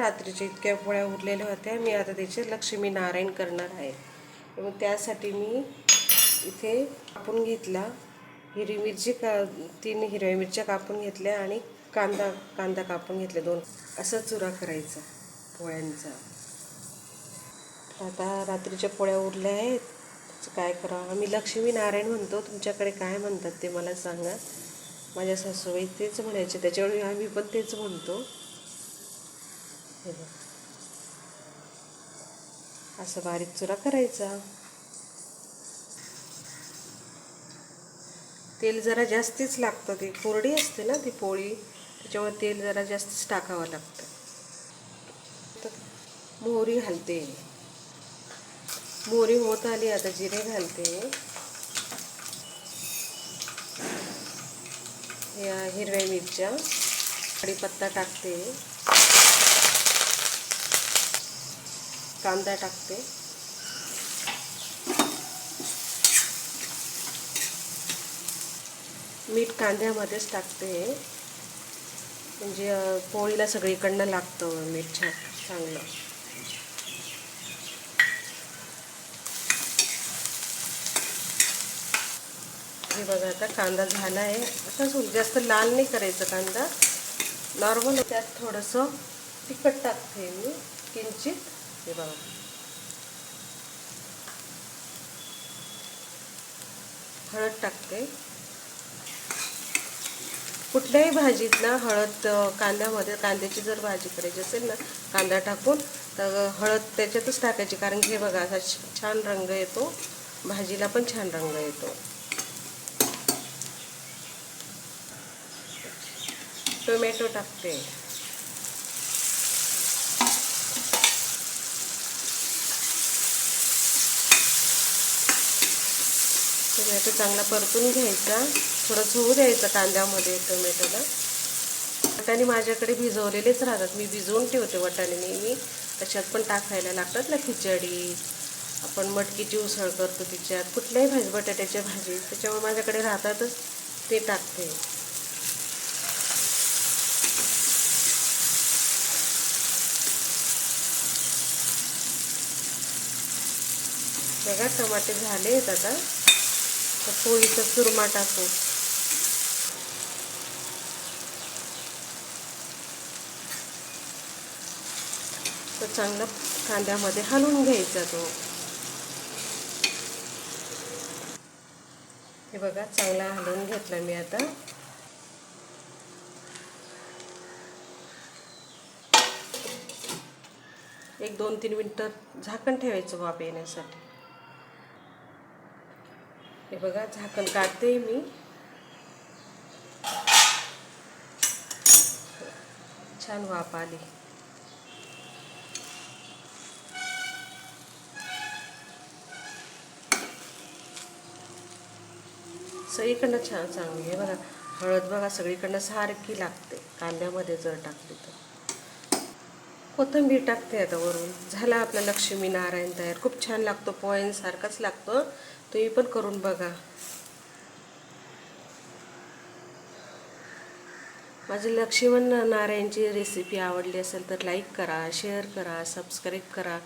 रात्रीच्या इतक्या पोळ्या उरलेल्या होत्या. मी आता त्याचे लक्ष्मी नारायण करणार आहे. मग त्यासाठी मी इथे कापून घेतला. हिरवी मिरची का तीन हिरव्या मिरच्या कापून घेतल्या आणि कांदा कांदा कापून घेतल्या दोन. असा चुरा करायचा पोळ्यांचा. आता रात्रीच्या पोळ्या उरल्या आहेत. काय करावं? आम्ही लक्ष्मी नारायण म्हणतो. तुमच्याकडे काय म्हणतात ते मला सांगा. माझ्या सासूबाई तेच म्हणायचे. त्याच्यावेळी आम्ही पण तेच म्हणतो. हे बघ. असं बारीक चुरा करायचा. तेल जरा जास्तीच लागतं ते कोरडी असते ना ती पोळी त्याच्यामुळे तेल जरा जास्तीच टाकावं लागतं. तर मोहरी घालते. मोहरी होत आली आता जिरे घालते. या हिरव्या मिरच्या कढीपत्ता टाकते. कांदा टाकते. मीठ कांद्यामध्येच टाकते म्हणजे पोळीला सगळीकडनं लागतं मीठ छान चांगलं. हे बघा आता कांदा झाला आहे. असंच जास्त लाल नाही करायचं कांदा. नॉर्मल त्यात थोडंसं तिखट टाकते मी किंचित. हे बघा. हळद टाकते. कुठल्याही भाजीत ना हळद कांद्यामध्ये कांद्याची जर भाजी करायची असेल ना कांदा टाकून तर हळद त्याच्यातच टाकायची. कारण हे बघा असा छान रंग येतो. भाजीला पण छान रंग येतो. टोमॅटो टाकते. टोमॅटो चांगला परतून घ्यायचा. थोडंसं होऊ द्यायचं कांद्यामध्ये टोमॅटोला. वाटाणे माझ्याकडे भिजवलेलेच राहतात. मी भिजवून ठेवते वाटाणे नेहमी. त्याच्यात पण टाकायला लागतात ना खिचडी. आपण मटकीची उसळ करतो तिच्यात. कुठल्याही भाजी बटाट्याच्या भाजी. त्याच्यामुळे माझ्याकडे राहतातच. ते टाकते. बघा टमाटे झाले आहेत आता. आता पोळीचा चुरमा टाकू. तर चांगलं कांद्यामध्ये हलवून घ्यायचा तो. हे बघा चांगला हलवून घेतला मी आता. एक दोन तीन मिनटं झाकण ठेवायचं वाफ येण्यासाठी. हे बघा, झाकण काढते मी. छान वाफ आली. सगळीकडनं छान चांगली आहे बघा. हळद बघा, सगळीकडनं सारखी लागते. कांद्यामध्ये जर टाकली तर. कोथंबीर टाकते आता वरून. झाला आपला लक्ष्मी नारायण तयार. खूप छान लागतो पोयांसारखाच लागतो. तुम्ही पण करून बघा. माझी लक्ष्मण नारायणची रेसिपी आवडली असेल तर लाईक करा शेअर करा सबस्क्राईब करा.